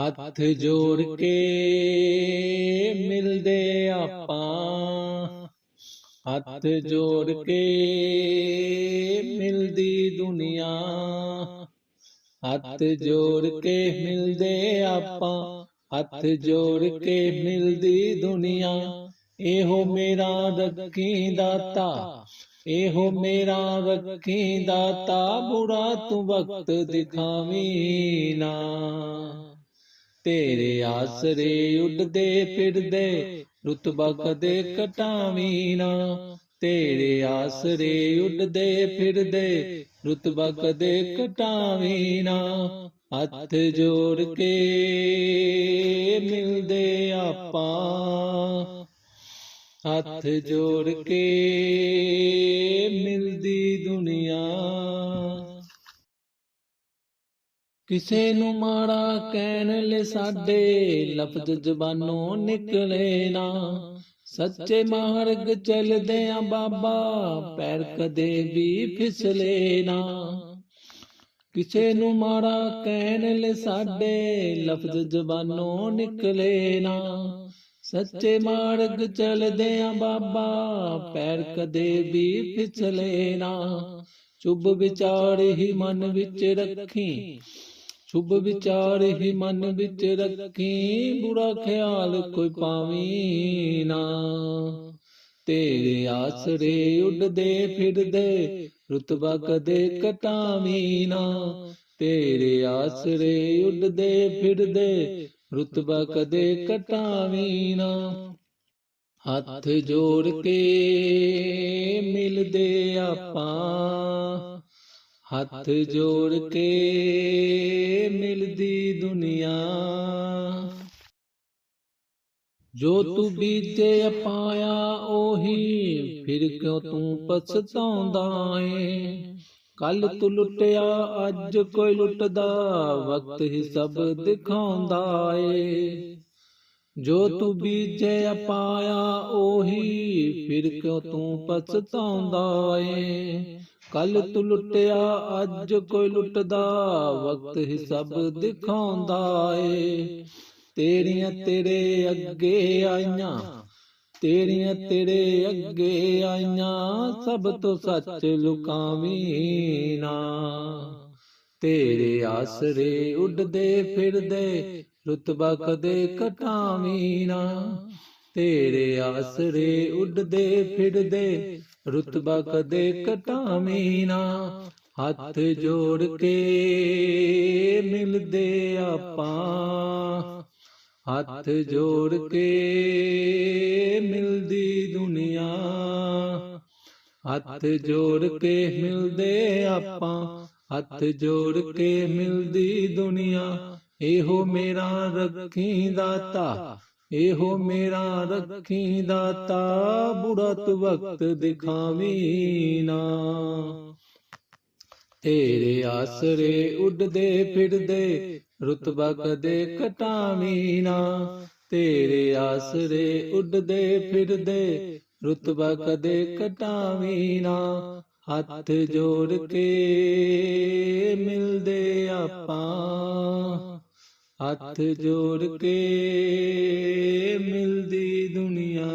ਹੱਥ ਜੋੜ ਕੇ ਮਿਲਦੇ ਆਪਾਂ। ਹੱਥ ਜੋੜ ਕੇ ਮਿਲਦੀ ਦੁਨੀਆ। ਹੱਥ ਜੋੜ ਕੇ ਮਿਲਦੇ ਆਪਾਂ। ਹੱਥ ਜੋੜ ਕੇ ਮਿਲਦੀ ਦੁਨੀਆ। ਇਹੋ ਮੇਰਾ ਰੱਖੀ ਦਾਤਾ। ਇਹੋ ਮੇਰਾ ਰੱਖੀ ਦਾਤਾ। ਬੁਰਾ ਤੂੰ ਵਕਤ ਦਿਖਾਵੀਂ ਨਾ। ਤੇਰੇ ਆਸਰੇ ਉੱਡਦੇ ਫਿਰਦੇ ਰੁਤਬਾ ਕਦੇ ਘਟਾਵੀਂ ਨਾ। ਤੇਰੇ ਆਸਰੇ ਉੱਡਦੇ ਫਿਰਦੇ ਰੁਤਬਾ ਕਦੇ ਘਟਾਵੀਂ ਨਾ। ਹੱਥ ਜੋੜ ਕੇ ਮਿਲਦੇ ਆਪਾਂ। ਹੱਥ ਜੋੜ ਕੇ ਮਿਲਦੀ ਦੁਨੀਆ। ਕਿਸੇ ਨੂੰ ਮਾੜਾ ਕਹਿਣ ਲੈ ਸਾਡੇ ਲਫ਼ਜ਼ ਜ਼ਬਾਨੋਂ ਨਿਕਲੇ ਨਾ। ਸੱਚੇ ਮਾਰਗ ਚੱਲਦੇ ਆ ਬਾਬਾ, ਪੈਰ ਕਦੇ ਵੀ ਫਿਸਲੇ ਨਾ। ਕਿਸੇ ਨੂੰ ਮਾੜਾ ਕਹਿਣ ਲੈ ਸਾਡੇ ਲਫ਼ਜ਼ ਜ਼ਬਾਨੋਂ ਨਿਕਲੇ ਨਾ। ਸੱਚੇ ਮਾਰਗ ਚੱਲਦੇ ਆ ਬਾਬਾ, ਪੈਰ ਕਦੇ ਵੀ ਫਿਸਲੇ ਨਾ। ਚੁੱਭ ਵਿਚਾਰ ਹੀ ਮਨ ਵਿੱਚ ਰੱਖੀ। ਸ਼ੁਭ ਵਿਚਾਰ ਹੀ ਮਨ ਵਿੱਚ ਰੱਖੀ, ਬੁਰਾ ਖਿਆਲ ਕੋਈ ਪਾਵੀ ਨਾ। ਤੇਰੇ ਆਸਰੇ ਉੱਡਦੇ, ਫਿਰਦੇ, ਰੁਤਬਾ ਕਦੇ ਕਟਾਵੀ ਨਾ। ਤੇਰੇ ਆਸਰੇ ਉੱਡਦੇ, ਫਿਰਦੇ, ਰੁਤਬਾ ਕਦੇ ਕਟਾਵੀ ਨਾ। ਹੱਥ ਜੋੜ ਕੇ ਮਿਲਦੇ ਆਪਾਂ। ਹੱਥ ਜੋੜ ਕੇ ਮਿਲਦੀ ਦੁਨੀਆ। ਜੋ ਤੂੰ ਬੀਜੇ ਪਾਇਆ ਉਹੀ ਫਿਰ ਕਿਉਂ ਤੂੰ ਪਛਤਾਉਂਦਾ ਏ? ਕੱਲ ਤੂੰ ਲੁੱਟਿਆ ਅੱਜ ਕੋਈ ਲੁੱਟਦਾ। ਵਕਤ ਹੀ ਸਭ ਦਿਖਾਉਂਦਾ ਏ। ਜੋ ਤੂੰ ਬੀਜੇ ਪਾਇਆ ਉਹੀ ਫਿਰ ਕਿਉਂ ਤੂੰ ਪਛਤਾਉਂਦਾ ਏ? ਕੱਲ ਤੂੰ ਲੁੱਟਿਆ, ਅੱਜ ਕੋਈ ਲੁੱਟਦਾ, ਵਕਤ ਹੀ ਸਭ ਦਿਖਾਉਂਦਾ ਏ। ਤੇਰੀਆਂ ਤੇਰੇ ਅੱਗੇ ਆਈਆਂ, ਤੇਰੀਆਂ ਤੇਰੇ ਅੱਗੇ ਆਈਆਂ, ਸਭ ਤੋਂ ਸੱਚ ਲੁਕਾਵੀਂ ਨਾ। ਤੇਰੇ ਆਸਰੇ ਉੱਡਦੇ, ਫਿਰਦੇ ਰੁਤਬਾ ਕਦੇ ਘਟਾਵੀਂ ਨਾ। ਤੇਰੇ ਆਸਰੇ ਉੱਡਦੇ, ਫਿਰਦੇ, ਰੁਤਬਾ ਕਦੇ ਘਟਾਵੀਂ ਨਾ। ਹੱਥ ਜੋੜ ਕੇ ਮਿਲਦੇ ਆਪਾਂ। ਹੱਥ ਜੋੜ ਕੇ ਮਿਲਦੀ ਦੁਨੀਆ। ਹੱਥ ਜੋੜ ਕੇ ਮਿਲਦੇ ਆਪਾਂ। ਹੱਥ ਜੋੜ ਕੇ ਮਿਲਦੀ ਦੁਨੀਆ। ਇਹੋ ਮੇਰਾ ਰੱਖੀ ਦਾਤਾ, ਇਹੋ ਮੇਰਾ ਰੱਖੀ ਦਾਤਾ ਬੁੜਾ ਤੂੰ ਵਕਤ ਦਿਖਾਵੀਂ ਨਾ। ਤੇਰੇ ਆਸਰੇ ਉੱਡਦੇ ਫਿਰਦੇ ਰੁਤਬਾ ਕਦੇ ਘਟਾਵੀਂ ਨਾ। ਤੇਰੇ ਆਸਰੇ ਉੱਡਦੇ ਫਿਰਦੇ ਰੁਤਬਾ ਕਦੇ ਘਟਾਵੀਂ ਨਾ। ਹੱਥ ਜੋੜ ਕੇ ਮਿਲਦੇ ਆਪਾਂ। ਹੱਥ ਜੋੜ ਕੇ ਮਿਲਦੀ ਦੁਨੀਆ।